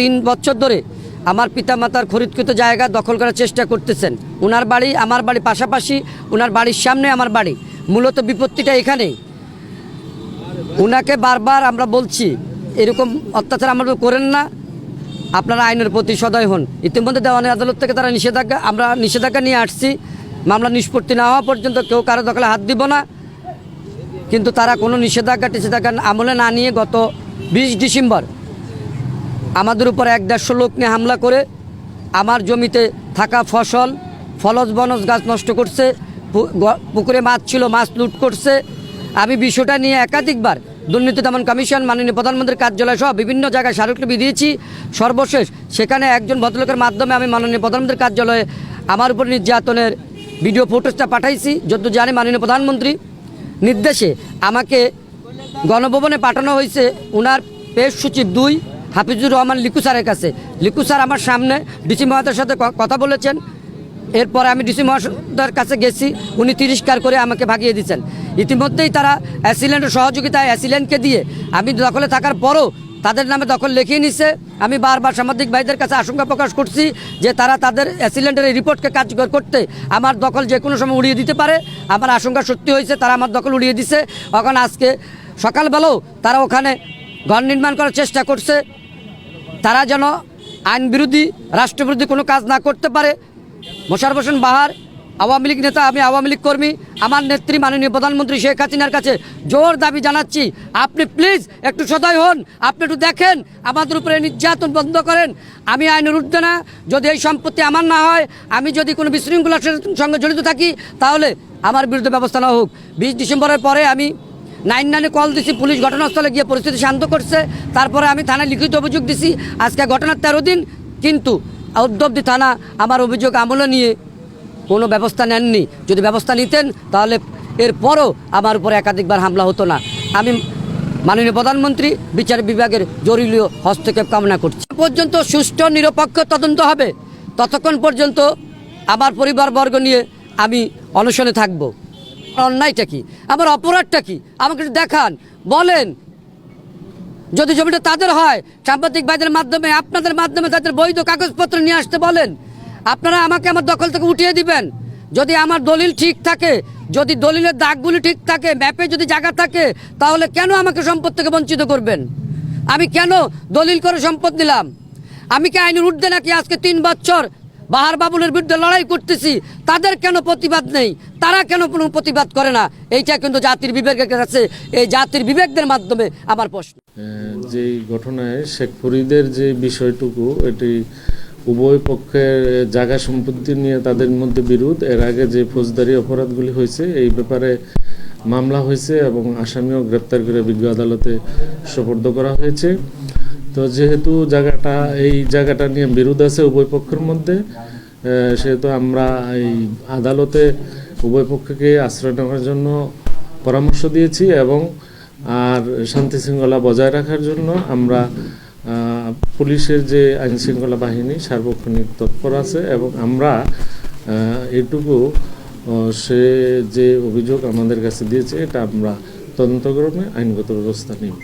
তিন বছর ধরে আমার পিতামাতার খরিদকৃত জায়গা দখল করার চেষ্টা করতেছেন। ওনার বাড়ি, আমার বাড়ি পাশাপাশি ওনার বাড়ির সামনে আমার বাড়ি। মূলত বিপত্তিটা এখানেই। ওনাকে বারবার আমরা বলছি, এরকম অত্যাচার আমরা করেন না। আপনারা আইনের প্রতি সদয় হন। ইতিমধ্যে দেওয়ানি আদালত থেকে তারা নিষেধাজ্ঞা, আমরা নিষেধাজ্ঞা নিয়ে আসছি। মামলা নিষ্পত্তি না হওয়া পর্যন্ত কেউ কারও দখলে হাত দিব না। কিন্তু তারা কোনো নিষেধাজ্ঞা টিষেধাজ্ঞা আমলে না নিয়ে গত বিশ ডিসেম্বর আমাদের উপর এক দেড়শো লোক নিয়ে হামলা করে আমার জমিতে থাকা ফসল ফলজ বনজ গাছ নষ্ট করছে পুকুরে মাছ ছিল, মাছ লুট করছে। আমি বিষয়টা নিয়ে একাধিকবার দুর্নীতি দমন কমিশন, মাননীয় প্রধানমন্ত্রীর কার্যালয় সহ বিভিন্ন জায়গায় স্মারকলিপি দিয়েছি। সর্বশেষ সেখানে একজন ভদ্রলোকের মাধ্যমে আমি মাননীয় প্রধানমন্ত্রীর কার্যালয়ে আমার উপর নির্যাতনের ভিডিও ফুটেজটা পাঠাইছি। যত জানি মাননীয় প্রধানমন্ত্রী নির্দেশে আমাকে গণভবনে পাঠানো হয়েছে। ওনার পেশ সচিব দুই। হাফিজুর রহমান লিকু স্যারের কাছে। লিকু স্যার আমার সামনে ডিসি মহাদের সাথে কথা বলেছেন। এরপর আমি ডিসি মহাশয়ের কাছে গেছি, উনি তিরস্কার করে আমাকে ভাগিয়ে দিচ্ছেন ইতিমধ্যেই তারা অ্যাসিলেন্টের সহযোগিতায় অ্যাসিলেন্টকে দিয়ে আমি দখলে থাকার পরও তাদের নামে দখল লিখিয়ে নিছে। আমি বারবার সামাজিক ভাইদের কাছে আশঙ্কা প্রকাশ করছি যে তারা তাদের অ্যাসিল্যান্ডের এই রিপোর্টকে কার্যকর করতে আমার দখল যে কোনো সময় উড়িয়ে দিতে পারে। আমার আশঙ্কা সত্যি হয়েছে, তারা আমার দখল উড়িয়ে দিছে। এখন আজকে সকালবেলাও তারা ওখানে ঘর নির্মাণ করার চেষ্টা করছে। তারা যেন আইন বিরোধী রাষ্ট্রবিরোধী কোনো কাজ না করতে পারে। মোশারফ হোসেন বাহার, আওয়ামী লীগ নেতা, আমি আওয়ামী লীগ কর্মী, আমার নেত্রী মাননীয় প্রধানমন্ত্রী শেখ হাসিনার কাছে জোর দাবি জানাচ্ছি। আপনি প্লিজ একটু সদয় হন, আপনি একটু দেখেন, আমাদের উপরে নির্যাতন বন্ধ করেন। আমি আইনের ঊর্ধ্বে না, যদি এই সম্পত্তি আমার না হয়, আমি যদি কোনো বিশৃঙ্খলার সঙ্গে জড়িত থাকি, তাহলে আমার বিরুদ্ধে ব্যবস্থা না হোক। বিশ ডিসেম্বরের পরে আমি নাইন নাইনে কল দিছি, পুলিশ ঘটনাস্থলে গিয়ে পরিস্থিতি শান্ত করছে। তারপরে আমি থানায় লিখিত অভিযোগ দিছি। আজকে ঘটনার তেরো দিন, কিন্তু উদ্যব্দি থানা আমার অভিযোগ আমলে নিয়ে কোনো ব্যবস্থা নেননি। যদি ব্যবস্থা নিতেন, তাহলে এরপরও আমার উপরে একাধিকবার হামলা হতো না। আমি মাননীয় প্রধানমন্ত্রী, বিচার বিভাগের জরুরি হস্তক্ষেপ কামনা করছি। পর্যন্ত সুষ্ঠু, নিরপেক্ষ তদন্ত হবে। ততক্ষণ পর্যন্ত আমার পরিবারবর্গ নিয়ে আমি অনশনে থাকব। আমার অন্যায়টা কি? আমার অপরাধটা কি? আমাকে একটু দেখান। বলেন। যদি জমিটা তাদের হয় সাম্প্রতিক ভাইদের মাধ্যমে, আপনাদের মাধ্যমে তাদের বৈধ কাগজপত্র নিয়ে আসতে বলেন। আপনারা আমাকে আমার দখল থেকে উঠিয়ে দিবেন। যদি আমার দলিল ঠিক থাকে, যদি দলিলের দাগগুলি ঠিক থাকে, ম্যাপে যদি জায়গা থাকে, তাহলে কেন আমাকে সম্পদ থেকে বঞ্চিত করবেন? আমি কেন দলিল করে সম্পদ নিলাম? আমি কি আইনের ঊর্ধ্বে নাকি আজকে তিন বছর বাহার বাবুলের বিরুদ্ধে লড়াই করতেছি, তাদের কেন প্রতিবাদ নেই? তারা কেন কোনো প্রতিবাদ করে না? এইটা কিন্তু জাতির বিবেকের কাছে, এই জাতির বিবেকদের মাধ্যমে আমার প্রশ্ন। যে ঘটনায় শেখ ফরিদের যে বিষয়টুকু, এটি উভয় পক্ষের জায়গা সম্পত্তি নিয়ে তাদের মধ্যে বিরোধ, এর আগে যে ফৌজদারি অপরাধগুলি হয়েছে, এই ব্যাপারে মামলা হয়েছে এবং আসামিও গ্রেপ্তার করে বিজ্ঞ আদালতে সোপর্দ করা হয়েছে। তো যেহেতু জায়গাটা, এই জায়গাটা নিয়ে বিরোধ আছে উভয় পক্ষের মধ্যে সেহেতু আমরা এই আদালতে উভয় পক্ষকে আশ্রয় নেওয়ার জন্য পরামর্শ দিয়েছি এবং আর শান্তি শৃঙ্খলা বজায় রাখার জন্য আমরা পুলিশের যে আইন শৃঙ্খলা বাহিনী সার্বক্ষণিক তৎপর আছে এবং আমরা এটুকু সে যে অভিযোগ আমাদের কাছে দিয়েছে, এটা আমরা তদন্তক্রমে আইনগত ব্যবস্থা নিব।